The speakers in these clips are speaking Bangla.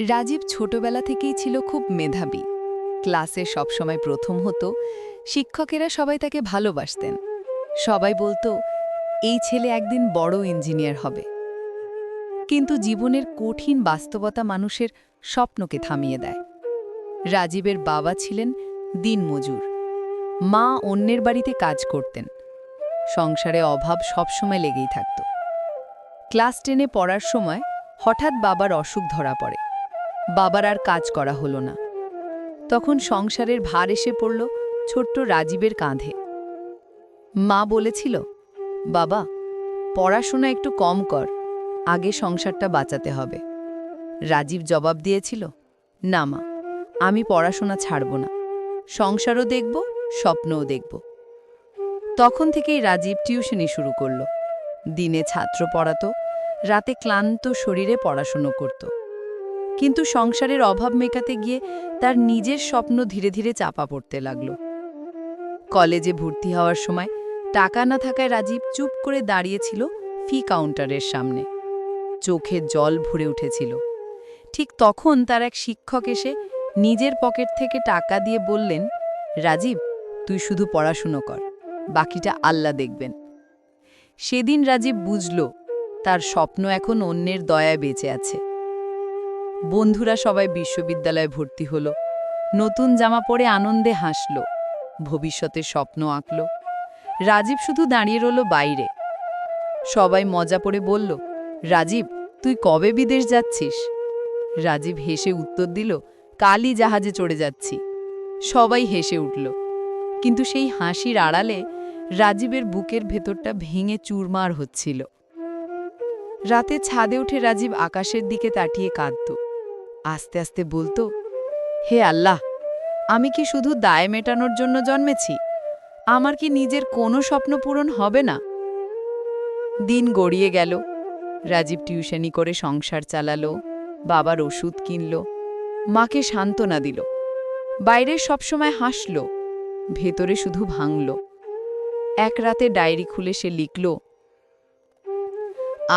রাজীব ছোটবেলা থেকেই ছিল খুব মেধাবী। ক্লাসে সবসময় প্রথম হতো, শিক্ষকেরা সবাই তাকে ভালোবাসতেন। সবাই বলতো, এই ছেলে একদিন বড় ইঞ্জিনিয়ার হবে। কিন্তু জীবনের কঠিন বাস্তবতা মানুষের স্বপ্নকে থামিয়ে দেয়। রাজীবের বাবা ছিলেন দিনমজুর। মা অন্যের বাড়িতে কাজ করতেন। সংসারে অভাব সবসময় লেগেই থাকত। ক্লাস টেনে পড়ার সময় হঠাৎ বাবার অসুখ ধরা পড়ে। বাবার আর কাজ করা হলো না। তখন সংসারের ভার এসে পড়ল ছোট্ট রাজীবের কাঁধে। মা বলেছিল, বাবা, পড়াশোনা একটু কম কর, আগে সংসারটা বাঁচাতে হবে। রাজীব জবাব দিয়েছিল, না মা, আমি পড়াশোনা ছাড়ব না। সংসারও দেখব, স্বপ্নও দেখব। তখন থেকেই রাজীব টিউশনি শুরু করল। দিনে ছাত্র পড়াতো, রাতে ক্লান্ত শরীরে পড়াশুনো করত। কিন্তু সংসারের অভাব মেটাতে গিয়ে তার নিজের স্বপ্ন ধীরে ধীরে চাপা পড়তে লাগল। কলেজে ভর্তি হওয়ার সময় টাকা না থাকায় রাজীব চুপ করে দাঁড়িয়েছিল ফি কাউন্টারের সামনে। চোখে জল ভরে উঠেছিল। ঠিক তখন তার এক শিক্ষক এসে নিজের পকেট থেকে টাকা দিয়ে বললেন, রাজীব, তুই শুধু পড়াশুনো কর, বাকিটা আল্লাহ দেখবেন। সেদিন রাজীব বুঝল, তার স্বপ্ন এখন অন্যের দয়ায় বেঁচে আছে। বন্ধুরা সবাই বিশ্ববিদ্যালয়ে ভর্তি হলো। নতুন জামা পরে আনন্দে হাসল। ভবিষ্যতের স্বপ্ন আঁকল। রাজীব শুধু দাঁড়িয়ে রইল বাইরে। সবাই মজা করে বলল, রাজীব, তুই কবে বিদেশ যাচ্ছিস? রাজীব হেসে উত্তর দিল কালি জাহাজে চড়ে যাচ্ছি। সবাই হেসে উঠল। কিন্তু সেই হাসির আড়ালে রাজীবের বুকের ভেতরটা ভেঙে চুরমার হচ্ছিল। রাতে ছাদে উঠে রাজীব আকাশের দিকে তাকিয়ে কাঁদত। আস্তে আস্তে বলতো, হে আল্লাহ, আমি কি শুধু দায় মেটানোর জন্য জন্মেছি? আমার কি নিজের কোনো স্বপ্ন পূরণ হবে না? দিন গড়িয়ে গেল। রাজীব টিউশনি করে সংসার চালালো, বাবার ওষুধ কিনল, মাকে সান্ত্বনা দিল, বাইরে সবসময় হাসল, ভেতরে শুধু ভাঙল। এক রাতে ডায়েরি খুলে সে লিখল,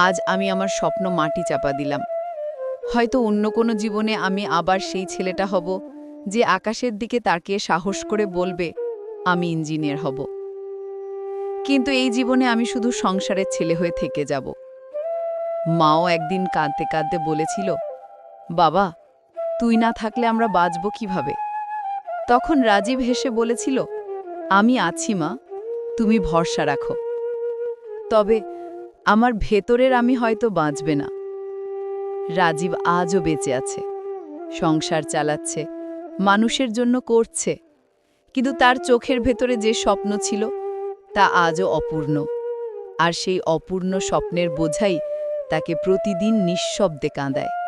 আজ আমি আমার স্বপ্ন মাটি চাপা দিলাম। হয়তো অন্য কোনো জীবনে আমি আবার সেই ছেলেটা হব, যে আকাশের দিকে তাকিয়ে সাহস করে বলবে, আমি ইঞ্জিনিয়ার হব। কিন্তু এই জীবনে আমি শুধু সংসারের ছেলে হয়ে থেকে যাব। মাও একদিন কাঁদতে কাঁদতে বলেছিল, বাবা, তুই না থাকলে আমরা বাঁচব কীভাবে? তখন রাজীব হেসে বলেছিল, আমি আছি মা, তুমি ভরসা রাখো। তবে আমার ভেতরের আমি হয়তো বাঁচবে না। রাজীব আজও বেঁচে আছে। সংসার চালাচ্ছে, মানুষের জন্য করছে। কিন্তু তার চোখের ভেতরে যে স্বপ্ন ছিল, তা আজও অপূর্ণ। আর সেই অপূর্ণ স্বপ্নের বোঝাই তাকে প্রতিদিন নিঃশব্দে কাঁদায়।